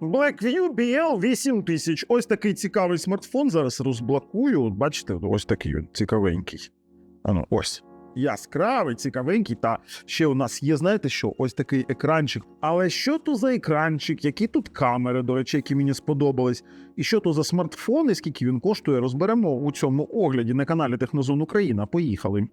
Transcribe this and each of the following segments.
Blackview BL 8000. Ось такий цікавий смартфон. Зараз розблокую. Бачите, ось такий він цікавенький. Ану, ось. Яскравий, цікавенький. Та ще у нас є, знаєте що, ось такий екранчик. Але що то за екранчик? Які тут камери, до речі, які мені сподобались? І що то за смартфон, і скільки він коштує, розберемо у цьому огляді на каналі Технозон Україна. Поїхали.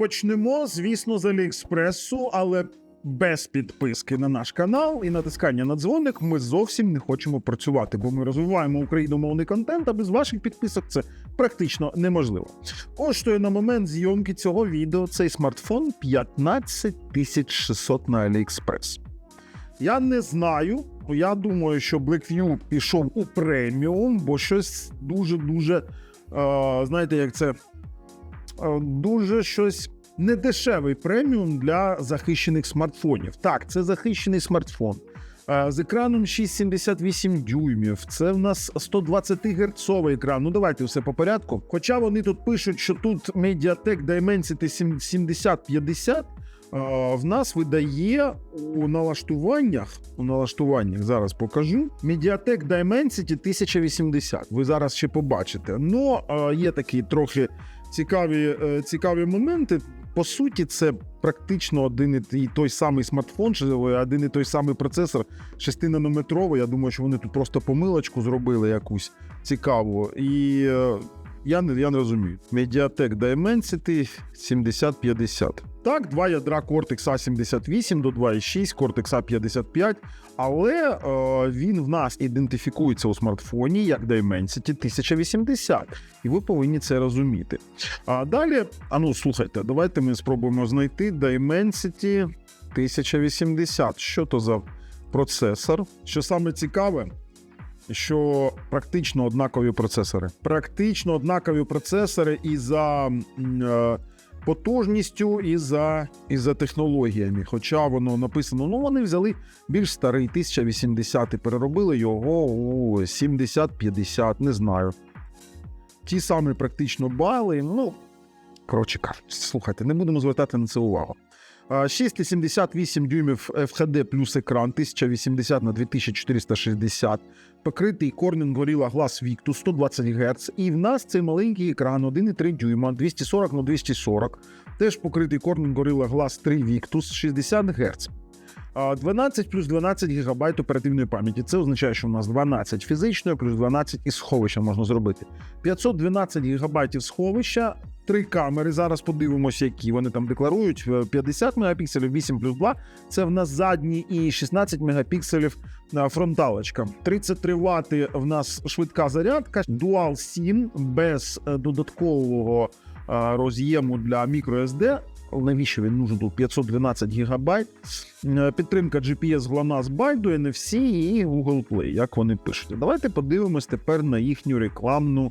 Почнемо, звісно, з Аліекспресу, але без підписки на наш канал і натискання на дзвоник ми зовсім не хочемо працювати, бо ми розвиваємо україномовний контент, а без ваших підписок це практично неможливо. Коштує на момент зйомки цього відео цей смартфон 15 600 на Аліекспрес. Я не знаю. Я думаю, що Blackview пішов у преміум, бо щось дуже-дуже, е, знаєте, як це дуже щось недешевий преміум для захищених смартфонів. Так, це захищений смартфон. е, З екраном 6,78 дюймів. Це в нас 120 герцовий екран. Ну давайте все по порядку. Хоча вони тут пишуть, що тут Mediatek Dimensity 7050 е, в нас видає у налаштуваннях. У налаштуваннях зараз покажу. Mediatek Dimensity 1080. Ви зараз ще побачите. Ну е, є такі трохи цікаві, е, цікаві моменти. По суті, це практично один і той самий смартфон, чи один і той самий процесор 6-нанометровий. Я думаю, що вони тут просто помилочку зробили якусь цікаву. І е, я не, я не розумію. Mediatek Dimensity 7050. Так, два ядра Cortex A78 до 2.6, Cortex A55, але е, він в нас ідентифікується у смартфоні як Dimensity 1080, і ви повинні це розуміти. А далі, а ну слухайте, давайте ми спробуємо знайти Dimensity 1080. Що то за процесор? Що саме цікаве, що практично однакові процесори. Практично однакові процесори і за е, потужністю, і за, і за технологіями. Хоча воно написано, ну вони взяли більш старий 1080 і переробили його у 70-50, не знаю. Ті самі практично бали. Ну, коротше кажучи, слухайте, не будемо звертати на це увагу. А, 6,78 дюймів FHD плюс екран 1080 на 2460, покритий Corning Gorilla Glass Victus 120 Гц. І в нас цей маленький екран 1,3 дюйма 240 на 240, теж покритий Corning Gorilla Glass 3 Victus 60 Гц. А, 12 плюс 12 ГБ оперативної пам'яті. Це означає, що у нас 12 фізичної, плюс 12 із сховища можна зробити. 512 ГБ сховища, три камери. Зараз подивимося, які вони там декларують. Е, 50 мегапікселів, 8 плюс 2. Це в нас задні і 16 мегапікселів е, фронталочка. 33 Вт в нас швидка зарядка, Dual SIM без е, додаткового е, роз'єму для microSD. Навіщо він нужен тут 512 гігабайт? Е, Підтримка GPS GLONASS BYDU, NFC і Google Play, як вони пишуть. Давайте подивимось тепер на їхню рекламну е,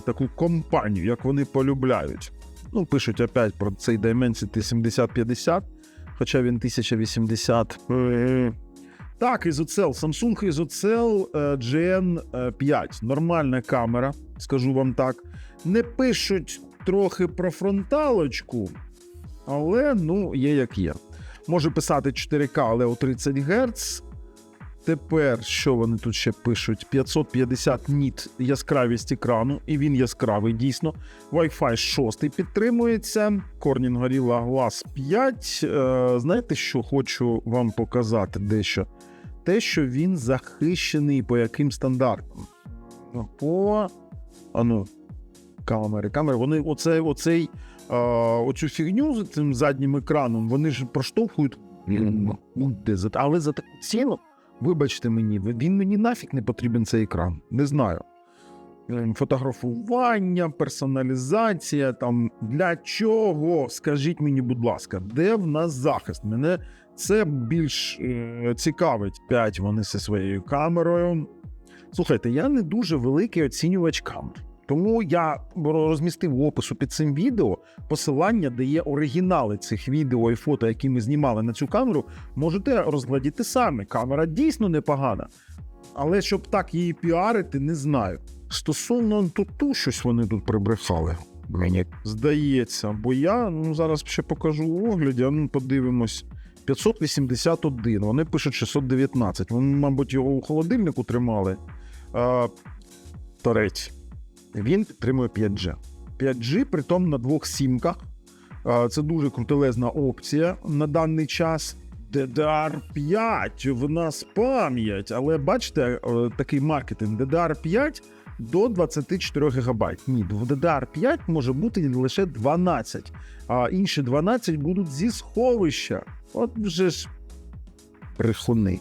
таку компанію, як вони полюбляють. Ну, пишуть опять про цей Dimensity 7050, хоча він 1080. Е, Так, ізоцел, Samsung ізоцел е, Gen 5. Нормальна камера, скажу вам так. Не пишуть трохи про фронталочку, але ну, є як є. Може писати 4К, але у 30 Гц. Тепер, що вони тут ще пишуть? 550 ніт яскравість екрану, і він яскравий дійсно. Wi-Fi 6 підтримується. Corning Gorilla Glass 5. Е, знаєте, що хочу вам показати дещо? Те, що він захищений по яким стандартам? Ну, По. Ану, камери, камери. Вони оце, оцей, е, оцю фігню з цим заднім екраном, вони ж проштовхують. Але за таку ціну, вибачте мені, він мені нафіг не потрібен цей екран. Не знаю. Ем, Фотографування, персоналізація. Там для чого? Скажіть мені, будь ласка, де в нас захист? Мене це більш е, цікавить. П'ять вони зі своєю камерою. Слухайте, я не дуже великий оцінювач камер. Тому я розмістив в опису під цим відео посилання, де є оригінали цих відео і фото, які ми знімали на цю камеру. Можете розгладіти самі. Камера дійсно непогана. Але щоб так її піарити, не знаю. Стосовно туту, щось вони тут прибрехали. Мені здається, бо я ну, зараз ще покажу у огляді, ну подивимось. 581, вони пишуть 619. Вони, мабуть, його у холодильнику тримали. А, Торець. Він підтримує 5G. 5G, притом на двох сімках. Це дуже крутелезна опція на даний час. DDR5, в нас пам'ять, але бачите, е, такий маркетинг DDR5 до 24 ГБ. Ні, в DDR5 може бути лише 12, а інші 12 будуть зі сховища. От вже ж брехуни.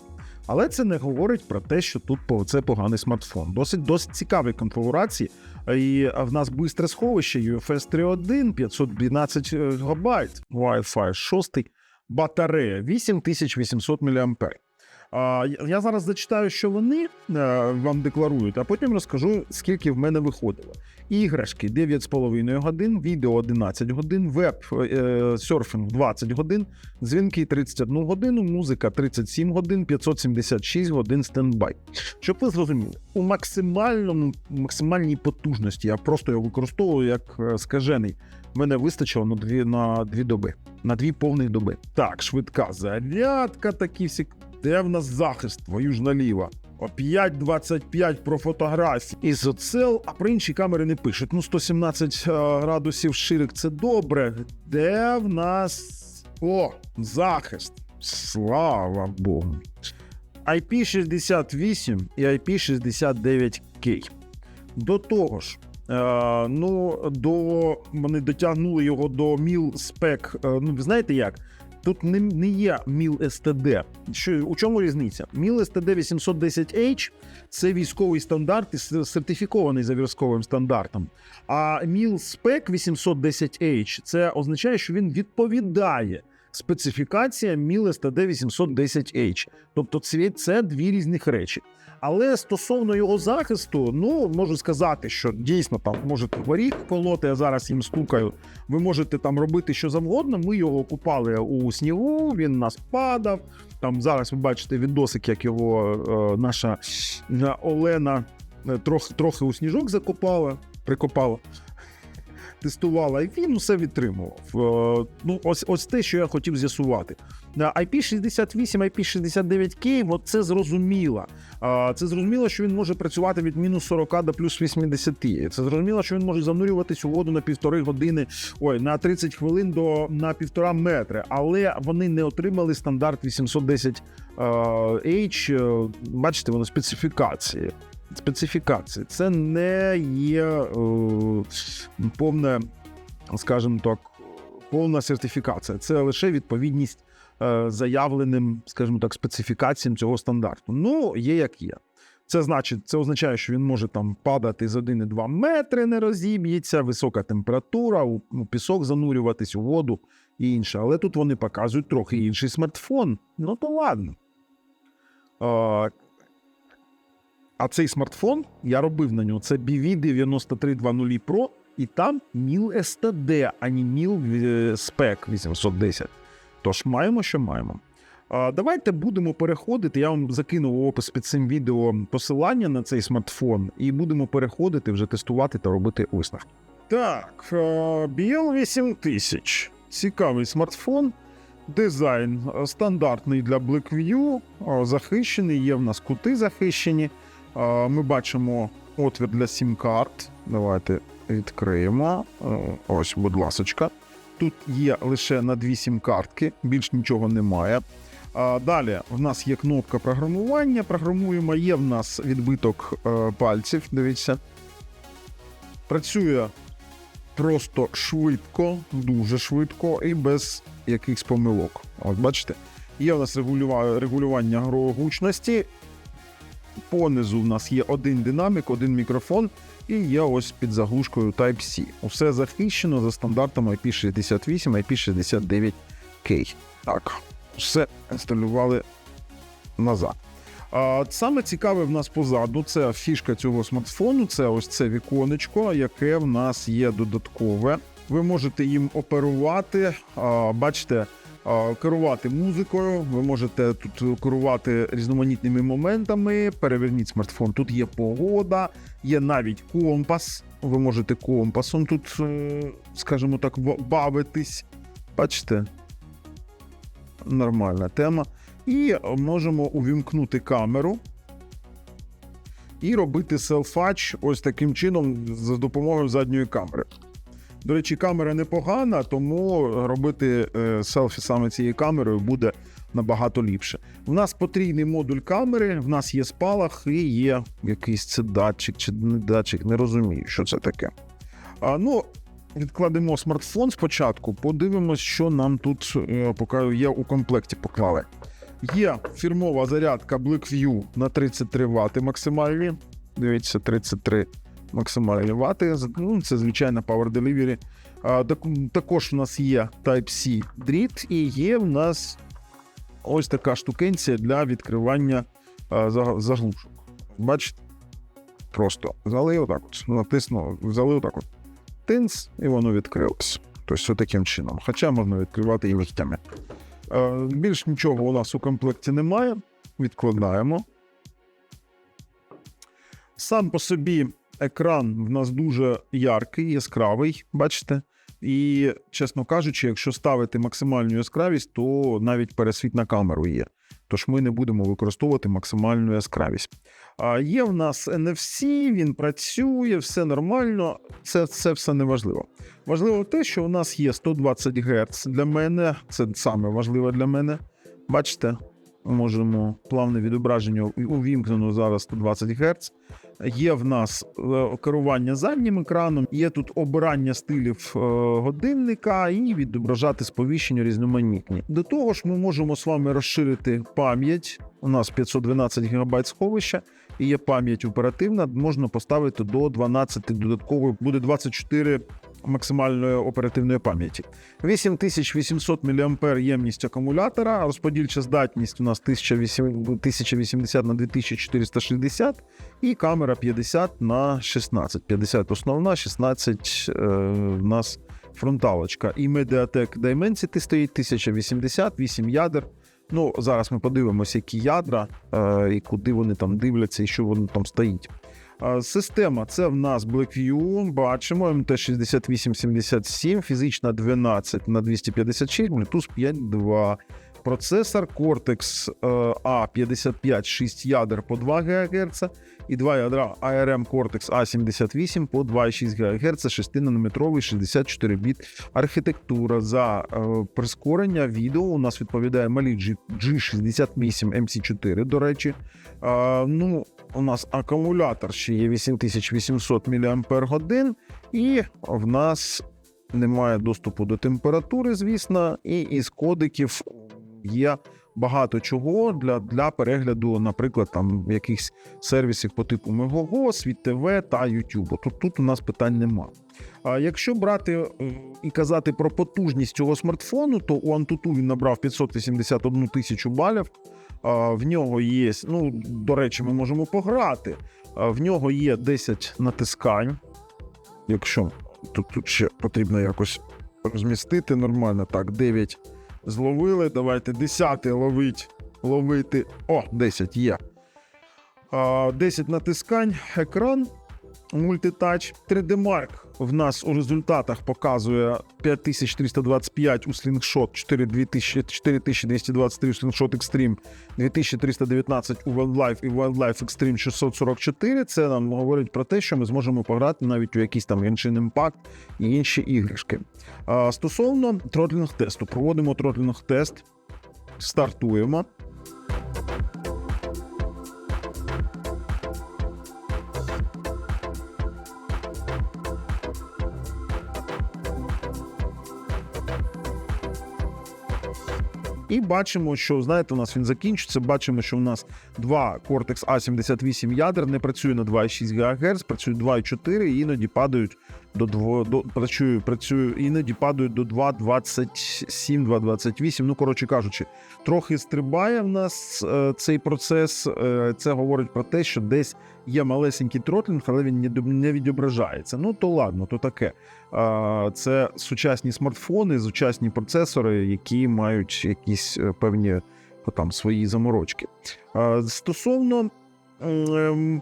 Але це не говорить про те, що тут це поганий смартфон. Досить досить цікаві конфігурації. І в нас бистре сховище UFS 3.1, 512 ГБ, Wi-Fi 6, батарея 8800 мА. Я- зараз зачитаю, що вони е, вам декларують, а потім розкажу, скільки в мене виходило. Іграшки 9,5 годин, відео 11 годин, веб е, серфінг 20 годин, дзвінки 31 годину, музика 37 годин, 576 годин стендбай. Щоб ви зрозуміли, у максимальному максимальній потужності я просто його використовую як е, скажений. Мене вистачило на дві на дві доби, на дві повних доби. Так, швидка зарядка, такі всі. Де в нас захист? Твою ж наліво. О 5.25 про фотографії. Ізоцел, а про інші камери не пишуть. Ну, 117 е, градусів ширик це добре. Де в нас. О, захист. Слава Богу. IP68 і IP69K. До того ж, е, ну, до, вони дотягнули його до міл спек. Е, ну, знаєте як? Тут не, не є міл STD. Що, у чому різниця? Міл STD 810H це військовий стандарт і сертифікований за військовим стандартом. А міл спек 810H це означає, що він відповідає специфікація міл STD 810H. Тобто це дві різних речі. Але стосовно його захисту, ну можу сказати, що дійсно там можете горіх колоти, я зараз їм стукаю. Ви можете там робити що завгодно. Ми його купали у снігу, він нас падав. Там зараз ви бачите відосик, як його е, наша е, Олена е, трохи, трохи у сніжок закопала, прикопала. Тестувала, і він усе відтримував. Е, Ну, ось, ось те, що я хотів з'ясувати. Е, IP68, IP69K, от це зрозуміло. А, Це зрозуміло, що він може працювати від мінус 40 до плюс 80. Це зрозуміло, що він може занурюватись у воду на півтори години, ой, на 30 хвилин до на півтора метри. Але вони не отримали стандарт 810 е, H. е, Бачите, воно специфікації. Специфікації. Це не є е, повне, скажімо так, повна сертифікація. Це лише відповідність е, заявленим, скажімо так, специфікаціям цього стандарту. Ну, є як є. Це значить, це означає, що він може там падати з 1,2 метри, не розіб'ється, висока температура, у, пісок занурюватись у воду і інше. Але тут вони показують трохи інший смартфон. Ну то ладно. А, цей смартфон я робив на нього. Це BV9320 Pro, і там MIL STD, а не MIL е, Spec 810. Тож маємо, що маємо. Давайте будемо переходити. Я вам закинув опис під цим відео посилання на цей смартфон, і будемо переходити, вже тестувати та робити висновки. Так, BL8000. Цікавий смартфон. Дизайн е, стандартний для Blackview, е, захищений, є в нас кути захищені. Ми бачимо отвір для сім-карт. Давайте відкриємо. Е, Ось, будь ласочка. Тут є лише на дві сім-картки, більш нічого немає. Далі в нас є кнопка програмування. Програмуємо, є в нас відбиток е, пальців. Дивіться. Працює просто швидко, дуже швидко і без якихось помилок. От бачите, є в нас регулювання гучності. Понизу в нас є один динамік, один мікрофон, і є ось під заглушкою Type-C. Усе захищено за стандартами IP68, IP69K. Так, все інсталювали назад. А саме цікаве в нас позаду це фішка цього смартфону. Це ось це віконечко, яке в нас є додаткове. Ви можете їм оперувати. А, бачите, керувати музикою. Ви можете тут керувати різноманітними моментами. Переверніть смартфон. Тут є погода, є навіть компас. Ви можете компасом тут, е, скажімо так, бавитись. Бачите? Нормальна тема. І можемо увімкнути камеру і робити селфач ось таким чином за допомогою задньої камери. До речі, камера непогана, тому робити е, селфі саме цією камерою буде набагато ліпше. У нас потрійний модуль камери, в нас є спалах і є якийсь це датчик чи не датчик, не розумію, що це таке. А, ну, відкладемо смартфон спочатку, подивимось, що нам тут е, поки є у комплекті поклали. Є фірмова зарядка BlackView на 33 Вт максимальні. Дивіться, 33 максимальні вати. Ну, це звичайно Power Delivery. А, так, також у нас є Type-C дріт, і є в нас ось така штукенція для відкривання а, заглушок. Бачите? Просто взяли отак от, натиснули, взяли отак от. Тинц, і воно відкрилось. Тобто, таким чином. Хоча можна відкривати і ліктями. Е, Більш нічого у нас у комплекті немає. Відкладаємо. Сам по собі екран в нас дуже яркий, яскравий, бачите? І, чесно кажучи, якщо ставити максимальну яскравість, то навіть пересвіт на камеру є. Тож ми не будемо використовувати максимальну яскравість. А є в нас NFC, він працює, все нормально. Це, це все не важливо. Важливо те, що у нас є 120 Гц для мене. Це саме важливе для мене. Бачите, можемо плавне відображення увімкнено зараз 120 Гц. Є в нас е, керування заднім екраном, є тут обирання стилів е, годинника і відображати сповіщення різноманітні. До того ж, ми можемо з вами розширити пам'ять. У нас 512 ГБ сховища і є пам'ять оперативна. Можна поставити до 12 додаткової, буде 24 максимальної оперативної пам'яті. 8800 мАh ємність акумулятора, розподільча здатність у нас 1080 на 2460 і камера 50 на 16. 50 основна, 16 е, нас фронталочка. І Mediatek Dimensity стоїть 1080, 8 ядер. Ну, зараз ми подивимося, які ядра е, і куди вони там дивляться, і що воно там стоїть. Е, Система це в нас Blackview, бачимо MT6877, фізична 12 на 256, Bluetooth 5.2. Процесор Cortex е, A55 6 ядер по 2 ГГц і два ядра ARM Cortex A78 по 2,6 ГГц, 6-нанометровий 64 біт архітектура. За е, прискорення відео у нас відповідає малі G- G68 MC4, до речі. Е, ну, у нас акумулятор ще є 8800 мАч, і в нас немає доступу до температури, звісно, і із кодиків є багато чого для, для перегляду, наприклад, там якихось сервісів по типу Megogo, Світ ТВ та YouTube. Тут, тут у нас питань нема. А якщо брати е, і казати про потужність цього смартфону, то у Antutu він набрав 581 тисячу балів. В нього є, ну, до речі, ми можемо пограти. В нього є 10 натискань. Якщо тут, тут ще потрібно якось розмістити нормально. Так, 9 зловили. Давайте 10 ловить. Ловити. О, 10 є. 10 натискань, екран, мультитач. 3D Mark в нас у результатах показує 5325 у слінгшот, 4223 у слінгшот Extreme, 2319 у Wildlife і Wildlife Extreme 644. Це нам говорить про те, що ми зможемо пограти навіть у якийсь там Genshin Impact і інші іграшки. А, стосовно тротлінг тесту, проводимо тротлінг тест, стартуємо. І бачимо, що знаєте, у нас він закінчиться. Бачимо, що у нас два Cortex A78 ядер не працює на 2,6 ГГц, працює 2,4 і іноді падають до 2, до працює, працює, іноді падають до 2,27, 2,28. Ну, коротше кажучи, трохи стрибає в нас е, цей процес. Е, це говорить про те, що десь є малесенький тротлінг, але він не, відображається. Ну то ладно, то таке. Це сучасні смартфони, сучасні процесори, які мають якісь е, певні там свої заморочки. Стосовно ем,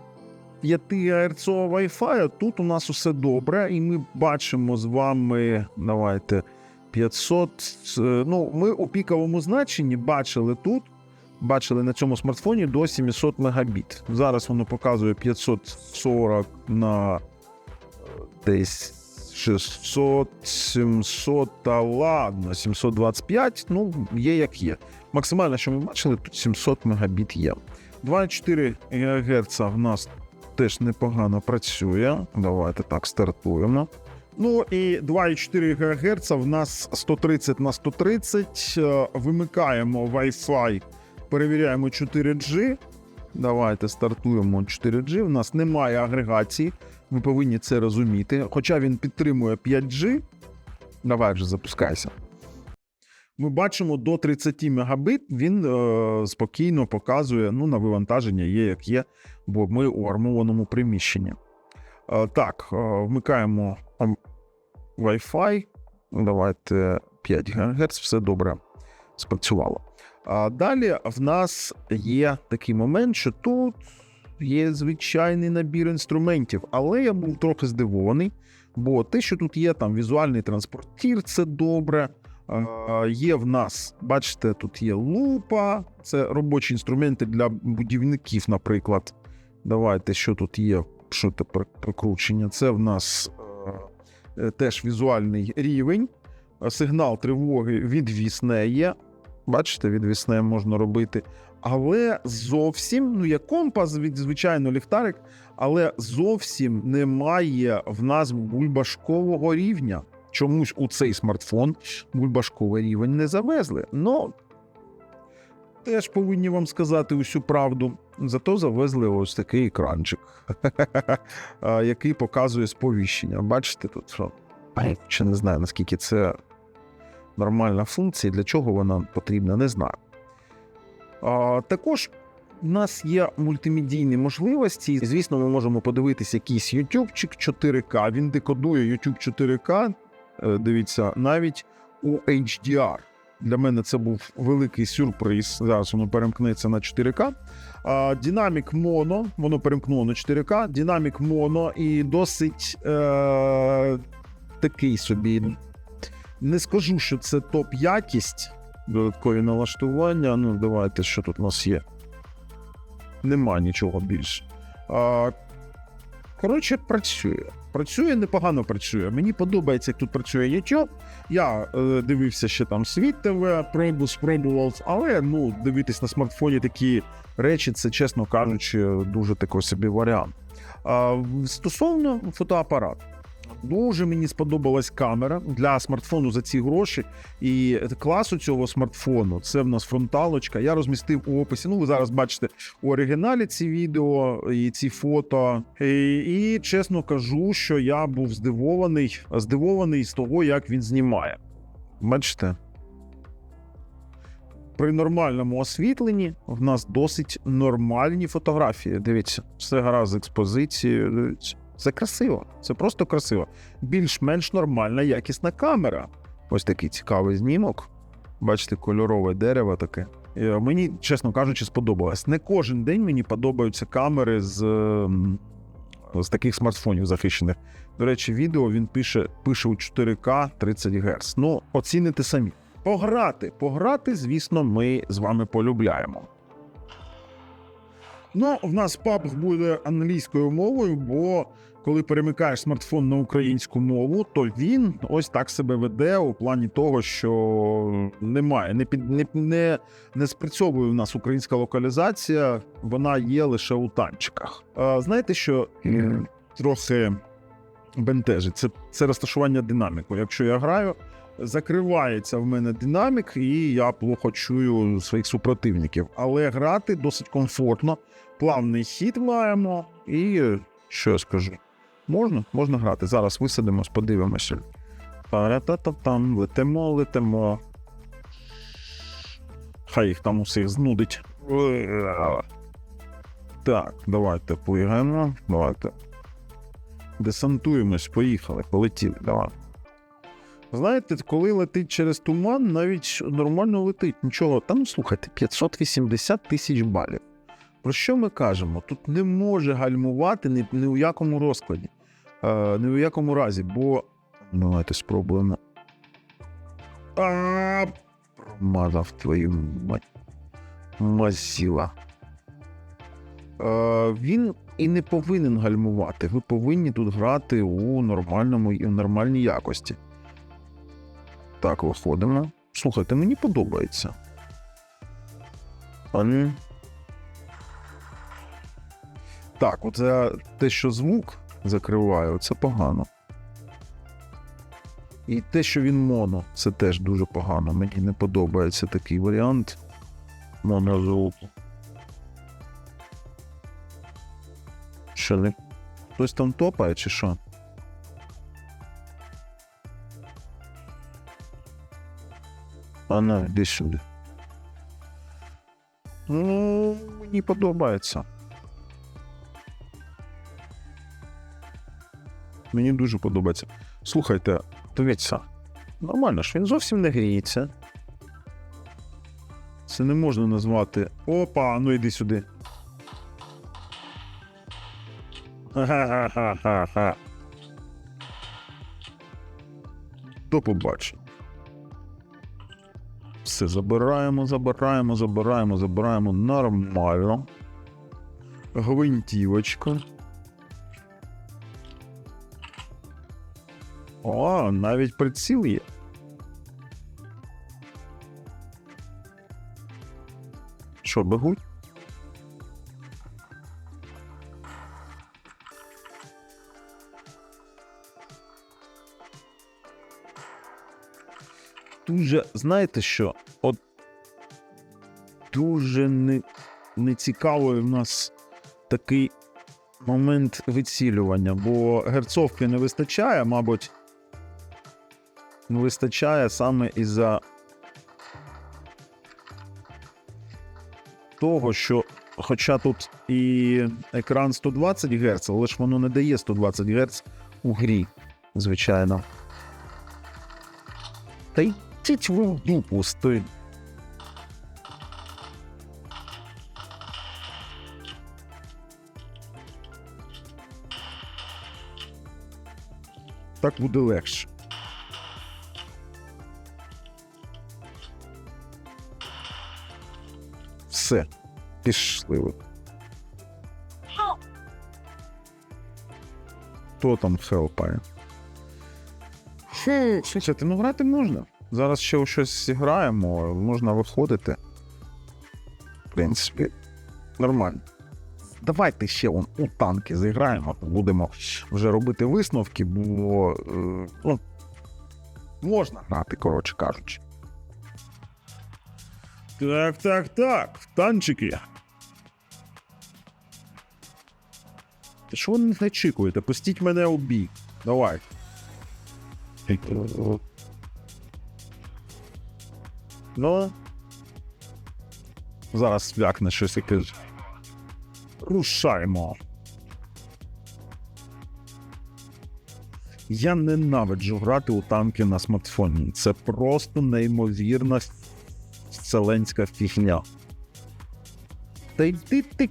5 ГГц Wi-Fi, тут у нас усе добре, і ми бачимо з вами. Давайте 500. е, Ну, ми у піковому значенні бачили тут. Бачили на цьому смартфоні до 700 мегабіт. Зараз воно показує 540 на е, десь 600, 700, та ладно, 725, ну, є як є. Максимально, що ми бачили, тут 700 мегабіт є. 2,4 ГГц в нас теж непогано працює. Давайте так стартуємо. Ну і 2,4 ГГц в нас 130 на 130. Е, Вимикаємо Wi-Fi, перевіряємо 4G. Давайте стартуємо 4G. У нас немає агрегації. Ми повинні це розуміти. Хоча він підтримує 5G. Давай вже запускайся. Ми бачимо до 30 мегабит. Він е, спокійно показує ну, на вивантаження є як є, бо ми у армованому приміщенні. Е, так, е, вмикаємо Wi-Fi. Давайте 5 ГГц, все добре спрацювало. А далі в нас є такий момент, що тут є звичайний набір інструментів, але я був трохи здивований, бо те, що тут є там візуальний транспортір, це добре. Є в нас, бачите, тут є лупа, це робочі інструменти для будівників, наприклад. Давайте, що тут є, що тепер прикручення. Це в нас е, е, теж візуальний рівень. Сигнал тривоги відвісне є. Бачите, відвісне можна робити. Але зовсім, ну є компас, від- звичайно, ліхтарик, але зовсім немає в нас бульбашкового рівня. Чомусь у цей смартфон бульбашковий рівень не завезли. Ну, теж повинні вам сказати усю правду. Зато завезли ось такий екранчик, який показує сповіщення. Бачите тут, що ще не знаю, наскільки це нормальна функція, для чого вона потрібна, не знаю. А, також у нас є мультимедійні можливості. Звісно, ми можемо подивитися якийсь YouTubeчик 4К. Він декодує YouTube 4К. е, Дивіться, навіть у HDR. Для мене це був великий сюрприз. Зараз воно перемкнеться на 4К. А, Динамік моно, воно перемкнуло на 4К. Динамік моно і досить е, такий собі. Не скажу, що це топ-якість. Додаткові налаштування. Ну, давайте, що тут у нас є. Нема нічого більше. А, коротше, працює. Працює, непогано працює. Мені подобається, як тут працює YouTube. Я е, дивився ще там світ ТВ, пробу спробував, але ну, дивитись на смартфоні такі речі, це, чесно кажучи, дуже такий собі варіант. А, стосовно фотоапарату. Дуже мені сподобалась камера для смартфону за ці гроші. І класу цього смартфону це в нас фронталочка. Я розмістив у описі. Ну, ви зараз бачите у оригіналі ці відео і ці фото. І, і чесно кажу, що я був здивований, здивований з того, як він знімає. Бачите? При нормальному освітленні в нас досить нормальні фотографії. Дивіться, все гаразд з експозицією. Дивіться. Це красиво, це просто красиво. Більш-менш нормальна, якісна камера. Ось такий цікавий знімок. Бачите, кольорове дерево таке. Е, Мені, чесно кажучи, сподобалось. Не кожен день мені подобаються камери з, ем, з таких смартфонів захищених. До речі, відео він пише, пише у 4К 30 Гц. Ну, оціните самі. Пограти, пограти, звісно, ми з вами полюбляємо. Ну, в нас пабг буде англійською мовою, бо коли перемикаєш смартфон на українську мову, то він ось так себе веде у плані того, що немає, не під не, не, не спрацьовує в нас українська локалізація, вона є лише у танчиках. А, знаєте, що трохи бентежить? Це, це розташування динаміку. Якщо я граю, закривається в мене динамік, і я плохо чую своїх супротивників. Але грати досить комфортно, плавний хід маємо, і що я скажу? Можна, можна грати. Зараз висадимось, подивимося. Та-ра-та-та-там, летимо, летимо. Хай їх там усіх знудить. Так, давайте плигаємо. Давайте. Десантуємось, поїхали, полетіли, давай. Знаєте, коли летить через туман, навіть нормально летить. Нічого, там слухайте, 580 тисяч балів. Про що ми кажемо? Тут не може гальмувати ні, ні у якому розкладі, е, ні у якому разі, бо. Давайте спробуємо. А, промазав твою мать. Мазіла. Е, він і не повинен гальмувати. Ви повинні тут грати у нормальному в нормальній якості. Так, виходимо. Слухайте, мені подобається. Ну. Так, оце те, що звук закриває, це погано. І те, що він моно, це теж дуже погано. Мені не подобається такий варіант монозвуку. Що не? Хтось там топає, чи що? А на, іди сюди. Ну, мені подобається. Мені дуже подобається. Слухайте, дивіться, нормально ж, він зовсім не гріється. Це не можна назвати. Опа, ну йди сюди. Ха-ха-ха-ха-ха. До побачення. Все, забираємо, забираємо, забираємо, забираємо нормально. Гвинтівочка. О, навіть приціл є. Що, бегуть? Дуже, знаєте що? От дуже не, нецікавий в нас такий момент вицілювання, бо герцовки не вистачає, мабуть, не вистачає саме із-за того, що, хоча тут і екран 120 Гц, але ж воно не дає 120 Гц у грі, звичайно. Та йдіть ви в дупу стоїть. Так буде легше. Все, пішли ви. Хто там хелпає? Слухайте, ну грати можна. Зараз ще у щось зіграємо, можна виходити. В принципі, нормально. Давайте ще вон, у танки зіграємо, будемо вже робити висновки, бо е, ну, можна грати, коротше кажучи. Так, так, так, танчики. Та що ви не начікуєте? Пустіть мене у бій. Давай. Ну. Зараз свякне щось якесь. Рушаймо. Я ненавиджу грати у танки на смартфоні. Це просто неймовірна вселенська фігня. Та йди ти.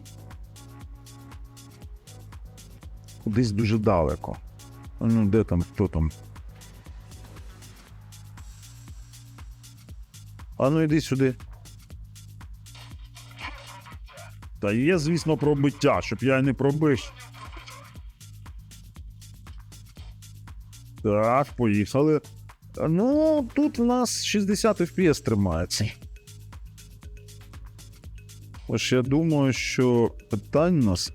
Кудись дуже далеко. Ну, де там, хто там? А ну йди сюди. Та є, звісно, пробиття, щоб я не пробив. Так, поїхали. Ну, тут в нас 60 FPS тримається. Ось я думаю, що питань нас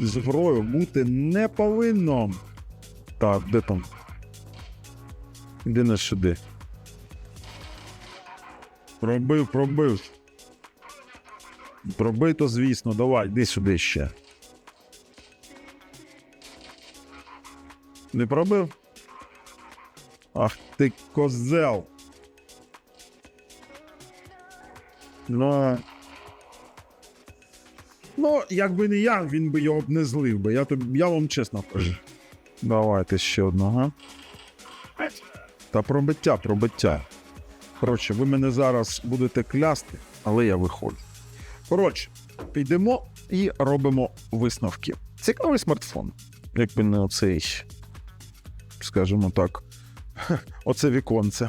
з грою бути не повинно. Так, де там? Іди на сюди. Пробив, пробив. Пробив, то звісно, давай, йди сюди ще. Не пробив? Ах ти козел. Ну. Ну, якби не я, він би його не злив би. Я, тобі, я вам чесно кажу. Давайте ще одного. Та пробиття, пробиття. Коротше, ви мене зараз будете клясти, але я виходжу. Коротше, підемо і робимо висновки. Цікавий смартфон. Якби не оцей, скажімо так, оце віконце.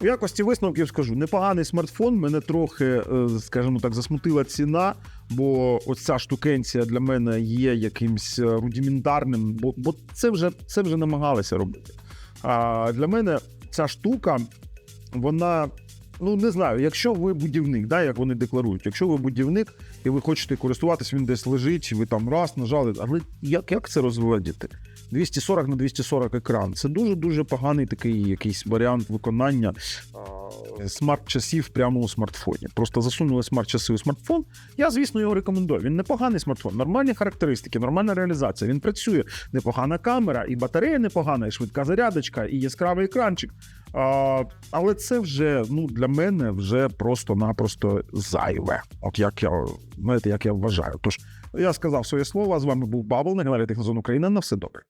У якості висновків скажу, непоганий смартфон. Мене трохи, е, скажімо так, засмутила ціна, бо ось ця штукенція для мене є якимсь е, рудиментарним, бо, бо це вже це вже намагалися робити. А для мене ця штука, вона. Ну, не знаю, якщо ви будівник, да, як вони декларують, якщо ви будівник і ви хочете користуватись, він десь лежить, ви там раз нажали, але як, як це розводити? 240 на 240 екран. Це дуже-дуже поганий такий якийсь варіант виконання смарт-часів прямо у смартфоні. Просто засунули смарт-часи у смартфон. Я, звісно, його рекомендую. Він непоганий смартфон, нормальні характеристики, нормальна реалізація. Він працює, непогана камера, і батарея непогана, і швидка зарядочка, і яскравий екранчик. А, але це вже ну, для мене вже просто-напросто зайве. От як я знаєте, як я вважаю. Тож я сказав своє слово. З вами був Бабл на каналі Технозон Україна. На все добре.